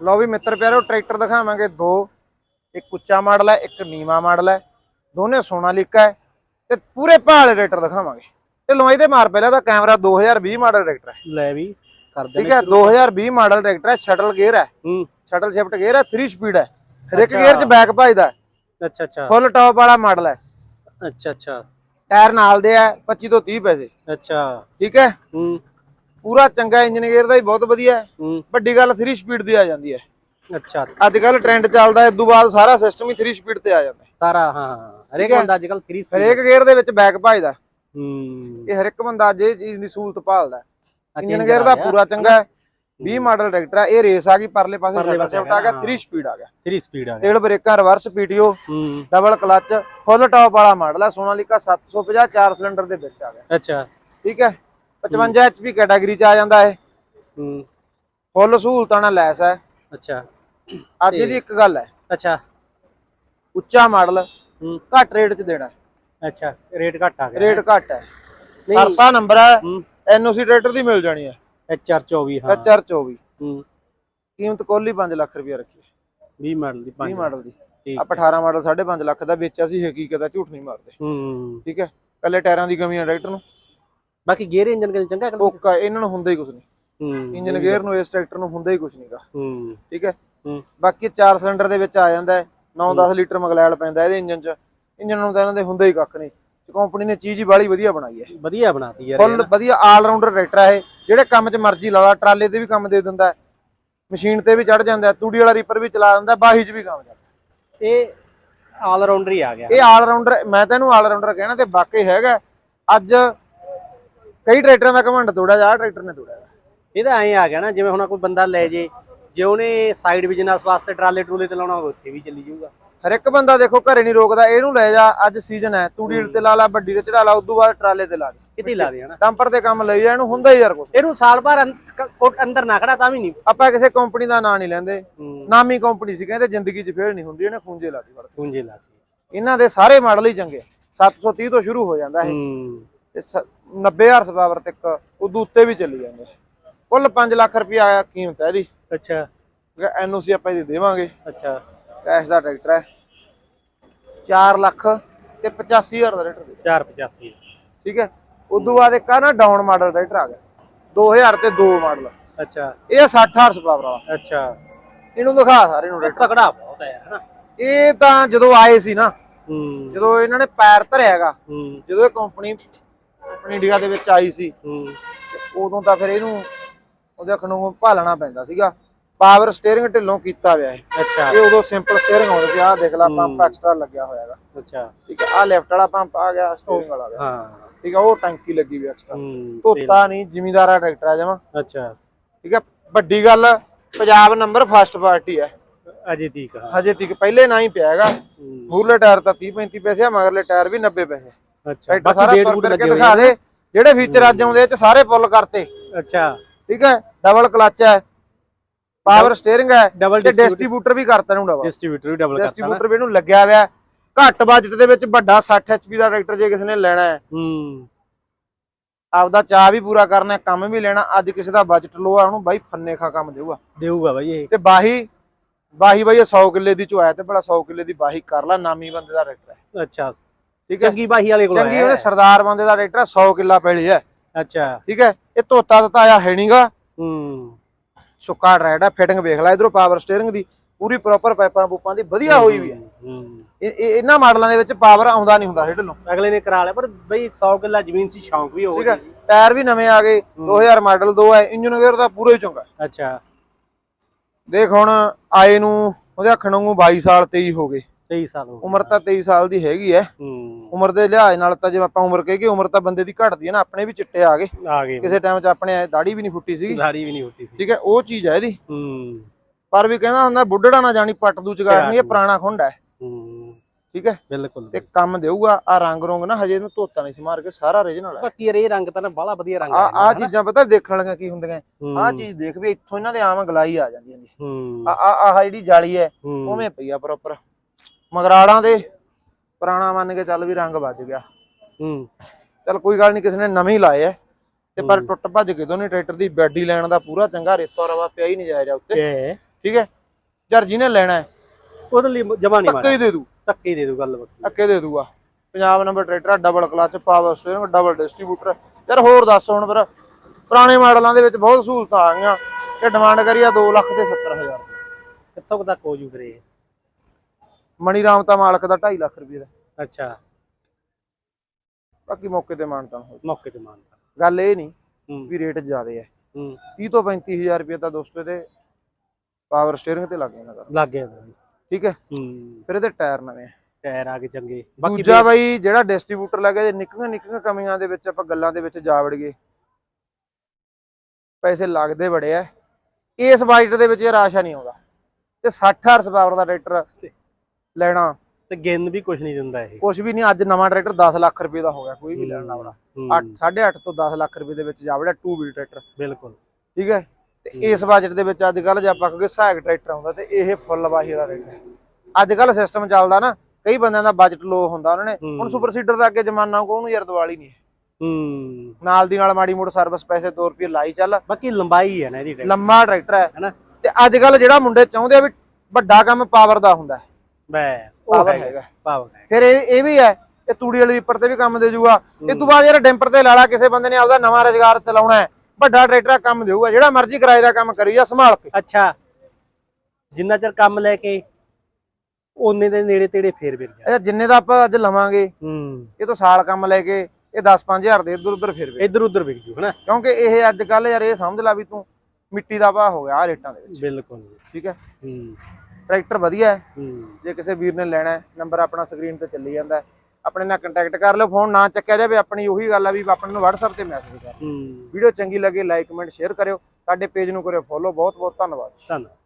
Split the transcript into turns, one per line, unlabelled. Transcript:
ਲਓ ਵੀ ਮਿੱਤਰ ਪਿਆਰੋ ਟਰੈਕਟਰ ਦਿਖਾਵਾਂਗੇ ਦੋ ਇੱਕ ਉੱਚਾ ਮਾਡਲ ਹੈ ਇੱਕ ਨੀਵਾ ਮਾਡਲ ਹੈ। ਦੋਨੇ ਸੋਨਾਲੀਕਾ ਹੈ ਤੇ ਪੂਰੇ ਭਾਲੇ ਟਰੈਕਟਰ ਦਿਖਾਵਾਂਗੇ। ਤੇ ਲੋ ਇਹਦੇ ਮਾਰ ਪਹਿਲਾਂ ਦਾ ਕੈਮਰਾ 2020 ਮਾਡਲ ਟਰੈਕਟਰ ਹੈ।
ਲੈ ਵੀ ਕਰਦੇ
ਠੀਕ ਹੈ 2020 ਮਾਡਲ ਟਰੈਕਟਰ ਹੈ ਸ਼ਟਲ ਗੇਅਰ ਹੈ।
ਹੂੰ।
ਸ਼ਟਲ ਸ਼ਿਫਟ ਗੇਅਰ ਹੈ 3 ਸਪੀਡ ਹੈ। ਹਰ ਇੱਕ
ਅੱਛਾ।
ਗੇਅਰ 'ਚ ਬੈਕ ਭਜਦਾ
ਅੱਛਾ ਅੱਛਾ।
ਫੁੱਲ ਟੌਪ ਵਾਲਾ ਮਾਡਲ ਹੈ।
ਅੱਛਾ ਅੱਛਾ।
ਟਾਇਰ ਨਾਲ ਦੇ ਹੈ 25 ਤੋਂ 30 ਪੈਸੇ।
ਅੱਛਾ।
ਠੀਕ ਹੈ।
ਹੂੰ।
ਪੂਰਾ ਚੰਗਾ ਇੰਜਨ ਗੇਅਰ ਦਾ ਹੀ ਬਹੁਤ ਵਧੀਆ ਹੈ।
ਹੂੰ।
ਵੱਡੀ ਗੱਲ 3 ਸਪੀਡ ਦੀ ਆ ਜਾਂਦੀ ਹੈ।
ਅੱਛਾ।
ਅੱਜ ਕੱਲ ਟ੍ਰੈਂਡ ਚੱਲਦਾ ਹੈ ਬਾਅਦ ਸਾਰਾ ਸਿਸਟਮ ਹੀ 3 ਸਪੀਡ ਤੇ ਆ ਜਾਂਦਾ ਹੈ।
ਸਾਰਾ ਹਾਂ ਹਰੇਕ
ਠੀਕ ਹੈ।
ਬੰਦਾ ਅੱਜ ਕੱਲ 3 ਸਪੀਡ
ਹਰੇਕ ਗੇਅਰ ਦੇ ਵਿੱਚ ਬੈਕ ਭਜਦਾ
ਹੂੰ।
ਇਹ ਹਰ ਇੱਕ ਬੰਦਾ ਅੱਜ ਇਹ ਚੀਜ਼ ਦੀ ਸਹੂਲਤ ਭਾਲਦਾ ਇੰਜਨ ਗੇਅਰ
ਆ
ਦਾ। ਪੂਰਾ ਚੰਗਾ ਹੈ। 20 ਮਾਡਲ ਟਰੈਕਟਰ ਹੈ ਇਹ ਰੇਸ ਆ ਗਈ ਪਰਲੇ ਪਾਸੇ
ਪਰਲੇ ਪਾਸੇ
ਸ਼ਿਫਟ ਆ ਗਿਆ
ਹਾਂ।
3 ਸਪੀਡ ਆ ਗਿਆ।
3 ਸਪੀਡ ਆ ਗਿਆ।
ਤੇਲ ਬ੍ਰੇਕਾਂ ਰਿਵਰਸ ਪੀਟੀਓ
ਹੂੰ।
ਡਬਲ ਕਲਚ ਫੁੱਲ ਟੌਪ ਵਾਲਾ ਮਾਡਲ ਹੈ ਸੋਨਾਲੀਕਾ 750 4 ਸਿਲੰਡਰ ਦੇ ਵਿੱਚ ਆ ਗਿਆ।
ਅੱਛਾ।
ਠੀਕ ਹੈ। 55 HP ਕੈਟਾਗਰੀ ਚ ਆ ਜਾਂਦਾ ਹੈ
ਹੂੰ।
ਫੁੱਲ ਸਹੂਲਤਾਂ ਨਾਲ ਲੈਸ ਹੈ।
ਅੱਛਾ।
ਅੱਜ ਇਹਦੀ ਇੱਕ ਗੱਲ ਹੈ।
ਅੱਛਾ।
ਉੱਚਾ ਮਾਡਲ
ਹੂੰ।
ਘੱਟ ਰੇਟ ਚ ਦੇਣਾ।
ਅੱਛਾ ਰੇਟ ਘੱਟ ਆ ਗਿਆ।
ਰੇਟ ਘੱਟ ਹੈ। ਸਰਸਾ ਨੰਬਰ ਹੈ। ਐਨਓਸੀ ਟਰੈਕਟਰ ਦੀ ਮਿਲ ਜਾਣੀ ਹੈ।
HR 24 ਹਾਂ।
ਐਚਆਰ 24
ਹੂੰ।
ਕੀਮਤ ਕੋਲੀ 5 ਲੱਖ ਰੁਪਏ ਰੱਖੀ ਹੈ।
20 ਮਾਡਲ ਦੀ
20
5
ਮਾਡਲ ਦੀ। ਆਪਾਂ 18 ਮਾਡਲ 5.5 ਲੱਖ ਦਾ ਵੇਚਿਆ ਸੀ ਹਕੀਕਤ ਹੈ ਝੂਠ ਨਹੀਂ ਮਾਰਦੇ।
ਹੂੰ।
ਠੀਕ ਹੈ। ਕੱਲੇ ਟਾਇਰਾਂ ਦੀ ਕਮੀ ਹੈ ਟਰੈਕਟਰ ਨੂੰ।
ਬਾਕੀ ਗੇਅਰ ਇੰਜਨ ਕਿੰਨਾ ਚੰਗਾ ਹੈ
ਓਕਾ ਇਹਨਾਂ ਨੂੰ ਹੁੰਦਾ ਹੀ ਕੁਝ ਨਹੀਂ।
ਹੂੰ
ਇੰਜਨ ਗੇਅਰ ਨੂੰ ਇਸ ਟਰੈਕਟਰ ਨੂੰ ਹੁੰਦਾ ਹੀ ਕੁਝ ਨਹੀਂਗਾ।
ਹੂੰ
ਠੀਕ ਹੈ?
ਹੂੰ।
ਬਾਕੀ 4 ਸਿਲੰਡਰ ਦੇ ਵਿੱਚ ਆ ਜਾਂਦਾ ਹੈ 9-10 ਲੀਟਰ ਮਗਲੈਲ ਪੈਂਦਾ ਇਹਦੇ ਇੰਜਨ 'ਚ। ਇੰਜਨ ਨੂੰ ਤਾਂ ਇਹਨਾਂ ਦੇ ਹੁੰਦਾ ਹੀ ਕੱਖ ਨਹੀਂ। ਕੰਪਨੀ ਨੇ ਚੀਜ਼ ਹੀ ਬਾਲੀ ਵਧੀਆ ਬਣਾਈ ਹੈ।
ਵਧੀਆ ਬਣਾਤੀ ਯਾਰ
ਫੁੱਲ ਵਧੀਆ ਆਲ ਰਾਉਂਡਰ ਟਰੈਕਟਰ ਹੈ ਜਿਹੜੇ ਕੰਮ 'ਚ ਮਰਜ਼ੀ ਲਾ ਲਾ ਟਰਾਲੇ ਤੇ ਵੀ ਕੰਮ ਦੇ ਦਿੰਦਾ ਮਸ਼ੀਨ ਤੇ ਵੀ ਚੜ ਜਾਂਦਾ ਤੂੜੀ ਵਾਲਾ ਰੀਪਰ ਵੀ ਚਲਾ ਦਿੰਦਾ ਬਾਹੀ 'ਚ ਵੀ ਕੰਮ ਜਾਂਦਾ
ਇਹ ਆਲ ਰਾਉਂਡਰ ਹੀ ਆ ਗਿਆ।
ਇਹ ਆਲ ਰਾਉਂਡਰ ਮੈਂ ਤਾਂ ਇਹਨੂੰ ਆਲ ਰਾਉਂਡਰ ਕਹਿਣਾ ਤੇ ਵਾਕਈ ਹੈਗਾ ਅੱਜ ਕਈ ਟਰੈਕਟਰਾਂ ਦਾ ਘਮੰਡ ਤੋੜਿਆ ਜਾ ਟਰੈਕਟਰ ਨੇ ਤੋੜਿਆ
ਇਹਦਾ ਐਂ ਆ ਗਿਆ ਨਾ ਜਿਵੇਂ ਹੁਣ ਕੋਈ ਬੰਦਾ ਲੈ ਜੇ ਜੇ ਉਹਨੇ ਸਾਈਡ ਬਿਜ਼ਨਸ ਵਾਸਤੇ ਟਰਾਲੇ ਟਰੂਲੇ ਤੇ ਲਾਉਣਾ ਹੋਵੇ ਉੱਥੇ ਵੀ ਚੱਲੀ ਜਾਊਗਾ।
ਹਰ ਇੱਕ ਬੰਦਾ ਦੇਖੋ ਘਰੇ ਨਹੀਂ ਰੋਕਦਾ ਇਹਨੂੰ ਲੈ ਜਾ ਅੱਜ ਸੀਜ਼ਨ ਹੈ ਤੂੜੀ ਤੇ ਲਾ ਲਾ ਵੱਡੀ ਤੇ ਚੜਾ ਲਾ ਉਦੋਂ ਬਾਅਦ ਟਰਾਲੇ ਤੇ ਲਾ ਦੇ।
ਕਿਤੇ ਲਾ ਦੇ ਹਨਾ।
ਡੰਪਰ ਤੇ ਕੰਮ ਲਈ ਜਾ ਇਹਨੂੰ ਹੁੰਦਾ ਹੀ ਯਾਰ ਕੁਛ।
ਇਹਨੂੰ ਸਾਲ ਭਰ ਅੰਦਰ ਨਾ ਖੜਾ ਤਾਂ ਵੀ ਨਹੀਂ।
ਆਪਾਂ ਕਿਸੇ ਕੰਪਨੀ ਦਾ ਨਾਂ ਨਹੀਂ ਲੈਂਦੇ। ਨਾਮੀ ਕੰਪਨੀ ਸੀ ਕਹਿੰਦੇ ਜ਼ਿੰਦਗੀ 'ਚ ਫੇਲ ਨਹੀਂ ਹੁੰਦੀ ਇਹਨੇ ਖੂੰਜੇ ਲਾਤੀ ਕੇ।
ਪੂੰਜੇ ਲਾਤੀ
ਇਹਨਾਂ ਦੇ ਸਾਰੇ ਮਾਡਲ ਹੀ ਚੰਗੇ 730 ਤੋਂ ਸ਼ੁਰੂ ਹੋ ਜਾਂਦਾ ਇਹ। ਤੇ 90000 ਪਾਵਰ ਤੱਕ ਉਦੋਂ ਉੱਤੇ ਵੀ ਚੱਲੀ ਜਾਂਦੇ ਕੁੱਲ 5 ਲੱਖ ਰੁਪਇਆ ਕੀਮਤ ਹੈ ਇਹਦੀ।
ਅੱਛਾ।
ਐਨਓਸੀ ਆਪਾਂ ਇਹਦੀ ਦੇਵਾਂਗੇ।
ਅੱਛਾ।
ਕੈਸ਼ ਦਾ ਟਰੈਕਟਰ ਹੈ। 4 ਲੱਖ ਤੇ 85000 ਦਾ ਦੇ
485
ਠੀਕ ਹੈ ਉਦੋਂ ਬਾਅਦ ਇੱਕ ਆ ਨਾ ਡਾਊਨ ਮਾਡਲ ਟਰੈਕਟਰ ਆ ਗਿਆ। 2000 ਤੇ 2 ਮਾਡਲ।
ਅੱਛਾ।
ਇਹ 60 ਹਾਰਸ ਪਾਵਰ ਵਾਲਾ।
ਅੱਛਾ।
ਇਹਨੂੰ ਦਿਖਾ ਸਾਰੇ ਨੂੰ ਟਰੈਕਟਰ
ਤਕੜਾ ਬਹੁਤ ਹੈ ਹਨਾ?
ਇਹ ਤਾਂ ਜਦੋਂ ਆਏ ਸੀ ਨਾ
ਹੂੰ।
ਜਦੋਂ ਇਹਨਾਂ ਨੇ ਪੈਰ ਧਰਿਆ ਹੈਗਾ
ਹੂੰ।
ਜਦੋਂ ਇਹ ਕੰਪਨੀ ਇੰਡੀਆ ਦੇ ਵਿੱਚ ਆਈ ਸੀ।
ਹੂੰ।
ਉਦੋਂ ਤਾਂ ਫਿਰ ਇਹਨੂੰ ਉਹਦੇ ਅੱਖ ਨੂੰ ਭਾਲਣਾ ਪੈਂਦਾ ਸੀਗਾ। ਪਾਵਰ ਸਟੀਅਰਿੰਗ ਢਿੱਲੋਂ ਕੀਤਾ ਹੋਇਆ ਇਹ।
ਅੱਛਾ।
ਇਹ ਉਦੋਂ ਸਿੰਪਲ ਸਟੀਅਰਿੰਗ ਆਉਂਦਾ ਸੀ। ਆਹ ਦੇਖ ਲਾ ਪੰਪ ਐਕਸਟਰਾ ਲੱਗਿਆ ਹੋਇਆ ਹੈਗਾ।
ਅੱਛਾ।
ਠੀਕ ਹੈ ਆਹ ਲੈਫਟ ਵਾਲਾ ਪੰਪ ਆ ਗਿਆ ਸਟੀਅਰਿੰਗ ਵਾਲਾ ਆ ਗਿਆ।
ਹਾਂ।
ਠੀਕ ਹੈ ਉਹ ਟੈਂਕੀ ਲੱਗੀ ਵੀ ਐਕਸਟਰਾ
ਹੂੰ
ਧੋਤਾ ਨਹੀਂ ਜ਼ਿਮੀਦਾਰਾ ਟਰੈਕਟਰ ਆ ਜਾਵਾਂ।
ਅੱਛਾ।
ਠੀਕ ਹੈ ਵੱਡੀ ਗੱਲ ਪੰਜਾਬ ਨੰਬਰ ਫਸਟ ਪਾਰਟੀ ਹੈ।
ਅਜੇ ਤੀਕ ਹਾਂ।
ਹਜੇ ਤੱਕ ਪਹਿਲੇ ਨਾ ਹੀ ਪਿਆ ਹੈਗਾ।
ਹੂੰ,
ਮੂਰਲੇ ਟਾਇਰ ਤਾਂ 30 35 ਪੈਸੇ ਆ ਮਗਰਲੇ ਟਾਇਰ ਵੀ 90 ਪੈਸੇ
ਅੱਛਾ
ਟਰੈਕਟਰ
ਬਾਕੀ
ਸਾਰਾ
ਡੇਟ
ਤੁਰ
ਰੂਟ
ਕਰਕੇ
ਲੱਗੇ
ਦਿਖਾ ਦੇ ਜਿਹੜੇ ਫੀਚਰ ਅੱਜ ਆਉਂਦੇ ਇਹ ਚ ਸਾਰੇ ਪੁੱਲ ਕਰਤੇ।
ਹੋਏ ਅੱਛਾ।
ਠੀਕ ਹੈ? ਡਬਲ ਕਲਚ ਹੈ। ਪਾਵਰ ਸਟੀਅਰਿੰਗ ਹੈ।
ਡਬਲ
ਤੇ ਡਿਸਟ੍ਰੀਬਿਊਟਰ ਵੀ ਕਰਤਾ ਇਹਨੂੰ ਡਬਲ
ਡਿਸਟ੍ਰੀਬਿਊਟਰ ਵੀ ਡਬਲ ਕਰਤਾ ਨਾ।
ਡਿਸਟ੍ਰੀਬਿਊਟਰ ਵੀ ਇਹਨੂੰ ਲੱਗਿਆ ਹੋਇਆ। ਹੈ। ਘੱਟ ਬਜਟ ਦੇ ਵਿੱਚ ਵੱਡਾ 60 HP ਦਾ ਟਰੈਕਟਰ ਜੇ ਕਿਸੇ ਨੇ ਲੈਣਾ ਹੈ।
ਹੂੰ।
ਆਪਦਾ ਚਾਹ ਵੀ ਪੂਰਾ ਕਰਨਾ ਕੰਮ ਵੀ ਲੈਣਾ ਅੱਜ ਕਿਸੇ ਦਾ ਬਜਟ ਲੋ ਆ ਉਹਨੂੰ ਬਾਈ ਫੰਨੇ ਖਾ ਕੰਮ ਦੇਊਗਾ।
ਦੇਊਗਾ ਬਾਈ ਇਹ।
ਤੇ ਬਾਹੀ ਬਾਹੀ ਬਾਈ ਇਹ 100 ਕਿੱਲੇ ਦੀ ਚੋਂ ਆਇਆ ਤੇ ਬੜਾ 100 ਕਿੱਲੇ ਦੀ ਬਾਹੀ ਕਰ ਲਾ ਨਾਮੀ ਬੰਦੇ ਦਾ ਟਰੈਕਟਰ ਹੈ।
ਅੱਛਾ
ਠੀਕ ਹੈ?
ਚੰਗੀ ਬਾਹੀ ਵਾਲੇ ਕੋਲ
ਚੰਗੀ ਉਹਨੇ ਸਰਦਾਰ ਬੰਦੇ ਦਾ ਟਰੈਕਟਰ 100 ਕਿੱਲਾ ਪੈਲੀ ਹੈ।
ਅੱਛਾ।
ਠੀਕ ਹੈ? ਇਹ ਧੋਤਾ ਦਿੱਤਾ ਆਇਆ ਹੈ ਨਹੀਂਗਾ
ਹੂੰ।
ਸੁੱਕਾ ਟਰੈਕਟਰ ਹੈ ਫਿਟਿੰਗ ਵੇਖ ਲੈ ਇਧਰੋਂ ਪਾਵਰ ਸਟੀਅਰਿੰਗ ਦੀ। ਪੂਰੀ ਪ੍ਰੋਪਰ ਪਾਈਪਾਂ ਪੂਪਾਂ ਦੀ ਵਧੀਆ ਹੋਈ ਵੀ ਹੈ
ਹੂੰ।
ਇਹ- ਇਹ- ਇਹਨਾਂ ਮਾਡਲਾਂ ਦੇ ਵਿੱਚ ਪਾਵਰ ਆਉਂਦਾ ਨਹੀਂ ਹੁੰਦਾ ਢਿੱਲੋਂ
ਅਗਲੇ ਨੇ ਕਰਾ ਲਿਆ ਪਰ ਬਈ 100 ਕਿੱਲਾ ਜ਼ਮੀਨ ਸੀ ਸ਼ੌਂਕ ਵੀ ਹੋ
ਠੀਕ ਹੈ? ਟਾਇਰ ਵੀ ਨਵੇਂ ਆ ਗਏ 2000 ਮਾਡਲ 2 ਹੈ ਇੰਜਨ ਗੇਅਰ ਦਾ ਪੂਰਾ ਹੀ ਚੰਗਾ।
ਅੱਛਾ।
ਦੇਖ ਹੁਣ ਆਏ ਨੂੰ ਉਹਦੇ ਅੱਖ ਨੂੰ 22 ਸਾਲ 23 ਹੋ ਗਏ।
23 ਸਾਲ ਹੋ ਗਏ
ਉਮਰ ਤਾਂ 23 ਸਾਲ ਦੀ ਹੈਗੀ ਹੈ।
ਹੂੰ।
ਉਮਰ ਦੇ ਲਿਹਾਜ਼ ਨਾਲ ਤਾਂ ਜਿਵੇਂ ਆਪਾਂ ਉਮਰ ਕਹੀਏ ਉਮਰ ਤਾਂ ਬੰਦੇ ਦੀ ਘਟਦੀ ਹੈ ਨਾ ਆਪਣੇ ਵੀ ਚਿੱਟੇ ਆ ਗਏ।
ਆ ਗਏ।
ਕਿਸੇ ਟਾਈਮ 'ਚ ਆਪਣੇ ਦਾੜੀ ਵੀ ਨਹੀਂ ਫੁੱਟੀ ਸੀਗੀ।
ਦਾੜੀ ਵੀ ਨਹੀਂ ਹੁੰਦੀ ਸੀ।
ਠੀਕ ਹੈ ਉਹ ਚੀਜ਼ ਹੈ ਇਹਦੀ।
ਹੂੰ।
ਪਰ ਵੀ ਕਹਿੰਦਾ ਹੁੰਦਾ ਬੁੱਢੜਾ ਨਾ ਜਾਣੀ ਪੱਟ ਦੂ ਚਗਾੜ ਨਹੀਂ ਇਹ ਪੁਰਾਣਾ ਖੁੰਡਾ ਹੈ।
ਹੂੰ।
ਠੀਕ ਹੈ?
ਬਿਲਕੁਲ
ਤੇ ਕੰਮ ਦੇਊਗਾ ਆ ਰੰਗ ਰੋਂਗ ਨਾ ਹਜੇ ਇਹਨੂੰ ਧੋਤਾ ਨਹੀਂ ਸੀ ਮਾਰ ਕੇ ਸਾਰਾ ਰੀਜਨਲ ਹੈ
ਬਾਕੀ ਇਹ ਰੰਗ ਤਾਂ ਨਾ ਬਾਹਲਾ ਵਧੀਆ ਰੰਗ
ਆ
ਆ
ਆ ਚੀਜ਼ਾਂ ਪਤਾ ਦੇਖਣ ਵਾਲੀਆਂ ਕੀ ਹੁੰਦੀਆਂ? ਆ ਚੀਜ਼ ਦੇਖ ਵੀ ਇੱਥੋਂ ਇਹਨਾਂ ਦੇ ਆਮ ਗਲਾਈ ਆ ਜਾਂਦੀ ਹੈ
ਹੂੰ।
ਆ ਆ ਆਹ ਜਿਹੜੀ ਜਾਲੀ ਹੈ
ਹੂੰ,
ਉਵੇਂ ਪਈ ਆ ਪ੍ਰੋਪਰ ਮਗਰਾੜਾਂ ਦੇ ਪੁਰਾਣਾ ਮੰਨ ਕੇ ਚੱਲ ਵੀ ਰੰਗ ਵੱਜ ਗਿਆ।
ਹੂੰ।
ਚੱਲ ਕੋਈ ਗੱਲ ਨਹੀਂ ਕਿਸੇ ਨੇ ਨਵੇਂ ਹੀ ਲਾਏ ਐ। ਤੇ ਪਰ ਟੁੱਟ ਭੱਜ ਕੇ ਦੋਨੇ ਟਰੈਕਟਰ ਦੀ ਬੈਡੀ ਲੈਣ ਦਾ ਪੂਰਾ ਚੰਗਾ ਰੇਤਾ ਰਵਾ ਪਿਆ ਹੀ ਨਹੀਂ ਜਾਇਆ ਜਾ ਉੱਤੇ। ਠੀਕ ਹੈ ਯਾਰ ਜਿਹਨੇ ਲੈਣਾ ਹੈ
ਉਹਦੇ ਲਈ ਜਮਾ ਨਹੀਂ
ਧੱਕੇ ਹੀ ਦੇ ਦੂ।
ਧੱਕੇ ਦੇ ਦੂ ਗੱਲ ਬੱਕੀ
ਧੱਕੇ ਦੇ ਦੂਗਾ। Punjab number tractor double clutch power steering double distributor ਯਾਰ ਹੋਰ ਦੱਸ ਹੁਣ ਫਿਰ। ਪੁਰਾਣੇ ਮਾਡਲਾਂ ਦੇ ਵਿੱਚ ਬਹੁਤ ਸਹੂਲਤਾਂ ਆ ਗਈਆਂ। ਤੇ ਡਿਮਾਂਡ ਕਰੀ ਆ 2 ਲੱਖ ਤੇ 70000
ਕਿੱਥੋਂ ਤੱਕ ਹੋ ਜੂ ਫਿਰ ਇਹ?
ਮਣੀ ਰਾਮ ਤਾਂ ਮਾਲਕ ਦਾ 2.5 ਲੱਖ ਰੁਪਏ ਦਾ
ਅੱਛਾ।
ਬਾਕੀ ਮੌਕੇ ਤੇ ਮਾਨਤਾਨ ਹੋ
ਮੌਕੇ ਤੇ ਮਾਨਤਾ।
ਗੱਲ ਇਹ ਨਹੀਂ ਵੀ ਰੇਟ ਜ਼ਿਆਦੇ ਹੈ।
ਹੂੰ।
30 ਤੋਂ 35000 ਰੁਪਏ ਤਾਂ ਦੋਸਤੋ ਇਹਦੇ ਪਾਵਰ ਸਟੀਅਰਿੰਗ ਤੇ ਲੱਗ ਜਾਂਦਾ।
ਲੱਗ ਗਿਆ ਤਾਂ ਜੀ।
ਠੀਕ ਹੈ?
ਹੂੰ।
ਫਿਰ ਇਹਦੇ ਟਾਇਰ ਨਵੇਂ ਆ।
ਟਾਇਰ ਆ ਕੇ ਚੰਗੇ। ਬਾਕੀ
ਦੂਜਾ ਬਾਈ ਜਿਹੜਾ ਡਿਸਟ੍ਰੀਬਿਊਟਰ ਲੱਗਾ ਜੇ ਨਿੱਕੀਆਂ ਨਿੱਕੀਆਂ ਕਮੀਆਂ ਦੇ ਵਿੱਚ ਆਪਾਂ ਗੱਲਾਂ ਦੇ ਵਿੱਚ ਜਾ ਵੜ ਗਏ। ਪੈਸੇ ਲੱਗਦੇ ਬੜੇ ਆ। ਇਸ ਬਜਟ ਦੇ ਵਿੱਚ ਇਹ ਆਸ਼ਾ ਨਹੀਂ ਆਉਂਦਾ। ਤੇ 60 ਹਾਰਸ ਪਾਵਰ ਦਾ ਟਰੈਕਟਰ ਲੈਣਾ।
ਤੇ ਗਿੰਨ ਵੀ ਕੁਝ ਨਹੀਂ ਦਿੰਦਾ ਇਹ।
ਕੁਝ ਵੀ ਨਹੀਂ ਅੱਜ ਨਵਾਂ ਟਰੈਕਟਰ 10 ਲੱਖ ਰੁਪਏ ਦਾ ਹੋ ਗਿਆ ਕੋਈ ਵੀ ਲੈਣ ਵਾਲਾ
ਹੂੰ,
8 8.5 ਤੋਂ 10 ਲੱਖ ਰੁਪਏ ਦੇ ਵਿੱਚ ਜਾ ਵੜਿਆ 2 ਵੀਲ ਟਰੈਕਟਰ
ਬਿਲਕੁਲ।
ਠੀਕ ਹੈ? ਤੇ ਇਸ ਬਜਟ ਦੇ ਵਿੱਚ ਅੱਜ ਕੱਲ ਜੇ ਆਪਾਂ ਕਹੋਗੇ ਸਹਾਇਕ ਟਰੈਕਟਰ ਆਉਂਦਾ ਤੇ ਇਹ ਫੁੱਲ ਵਾਹੀ ਵਾਲਾ ਰੇਟ ਹੈ। ਅੱਜ ਕੱਲ ਸਿਸਟਮ ਚੱਲਦਾ ਨਾ ਕਈ ਬੰਦਿਆਂ ਦਾ ਬਜਟ ਲੋ ਹੁੰਦਾ ਉਹਨਾਂ ਨੇ। ਹੁਣ ਸੁਪਰ ਸੀਡਰ ਦਾ ਅੱਗੇ ਜ਼ਮਾਨਾ ਕੋਹਨੂੰ ਯਾਰ ਦਿਵਾਲੀ ਨਹੀਂ ਹੈ। ਨਾਲ ਦੀ ਨਾਲ ਮਾੜੀ ਮੋੜ ਸਰਵਿਸ ਪੈਸੇ 2 ਰੁਪਏ ਲਾਈ ਚੱਲ।
ਬਾਕੀ ਲੰਬਾਈ ਹੈ ਨਾ ਇਹਦੀ ਟਰੈਕਟਰ
ਲੰਮਾ ਟਰੈਕਟਰ ਹੈ।
ਹੈਨਾ
ਤੇ ਅੱਜ ਕੱਲ ਜਿਹੜਾ ਮੁੰਡੇ ਚਾਹੁੰਦੇ ਆ ਵੀ ਵੱਡਾ ਕੰਮ ਪਾਵਰ ਦਾ ਹੁੰਦਾ
ਬਸ ਉਹ
ਪਾਵਰ
ਹੈਗਾ।
ਹੈਗਾ
ਪਾਵਰ ਹੈ
ਫਿਰ ਇਹ ਇਹ ਵੀ ਹੈ ਇਹ ਤੂੜੀ ਵਾਲੇ ਰੀਪਰ ਤੇ ਵੀ ਕੰਮ ਦੇ ਜੂਗਾ। ਇਹ ਤੋਂ ਬਾਅਦ ਯਾਰ ਡੈਂਪਰ ਤੇ ਲਾਲਾ ਕਿਸੇ ਬੰਦੇ ਨੇ ਆਪਦਾ ਨਵਾਂ ਰੋਜ਼ਗਾਰ ਚਲਾਉਣਾ ਹੈ ਵੱਡਾ ਟਰੈਕਟਰ ਆ ਕੰਮ ਦੇਊਗਾ। ਜਿਹੜਾ ਮਰਜ਼ੀ ਕਿਰਾਏ ਦਾ ਕੰਮ ਕਰੀ ਜਾ ਸੰਭਾਲ ਕੇ।
ਅੱਛਾ ਜਿੰਨਾ ਚਿਰ ਕੰਮ ਲੈ ਕੇ ਉਹਨੇ ਦੇ ਨੇੜੇ ਤੇੜੇ ਫੇਰ ਫਿਰ ਗਿਆ
ਇਹ ਜਿੰਨੇ ਦਾ ਆਪਾਂ ਅੱਜ ਲਵਾਂਗੇ
ਹੂੰ।
ਇਹ ਤੋਂ ਸਾਲ ਕੰਮ ਲੈ ਕੇ ਇਹ 10-5000 ਦੇ ਇੱਧਰ ਉੱਧਰ ਫਿਰ
ਇੱਧਰ ਉੱਧਰ ਵਿਕ ਜੂ ਹਨਾ?
ਕਿਉਂਕਿ ਇਹ ਅੱਜ ਕੱਲ ਯਾਰ ਇਹ ਸਮਝ ਲੈ ਵੀ ਤੂੰ ਮਿੱਟੀ ਦਾ ਭਾਅ ਹੋ ਗਿਆ ਆ ਰੇਟਾਂ ਦੇ ਵਿੱਚ।
ਬਿਲਕੁਲ।
ਠੀਕ ਹੈ?
ਹੂੰ।
ਟਰੈਕਟਰ ਵਧੀਆ ਹੈ। ਜੇ ਕਿਸੇ ਵੀਰ ਨੇ ਲੈਣਾ ਹੈ ਨੰਬਰ ਆਪਣਾ ਸਕਰੀਨ ਤੇ ਚੱਲੀ ਜਾਂਦਾ। ਆਪਣੇ ਨਾਲ ਕੰਟੈਕਟ ਕਰ ਲਿਓ ਫੋਨ ਨਾ ਚੱਕਿਆ ਜਾਵੇ ਆਪਣੀ ਉਹੀ ਗੱਲ ਆ ਵੀ ਆਪਾਂ ਨੂੰ WhatsApp ਤੇ ਮੈਸੇਜ ਕਰ
ਹੂੰ।
ਵੀਡੀਓ ਚੰਗੀ ਲੱਗੇ ਲਾਈਕ ਕਮੈਂਟ ਸ਼ੇਅਰ ਕਰਿਓ। ਸਾਡੇ ਪੇਜ ਨੂੰ ਕਰਿਓ ਫੋਲੋ ਬਹੁਤ ਬਹੁਤ ਧੰਨਵਾਦ।
ਧੰਨਵਾਦ।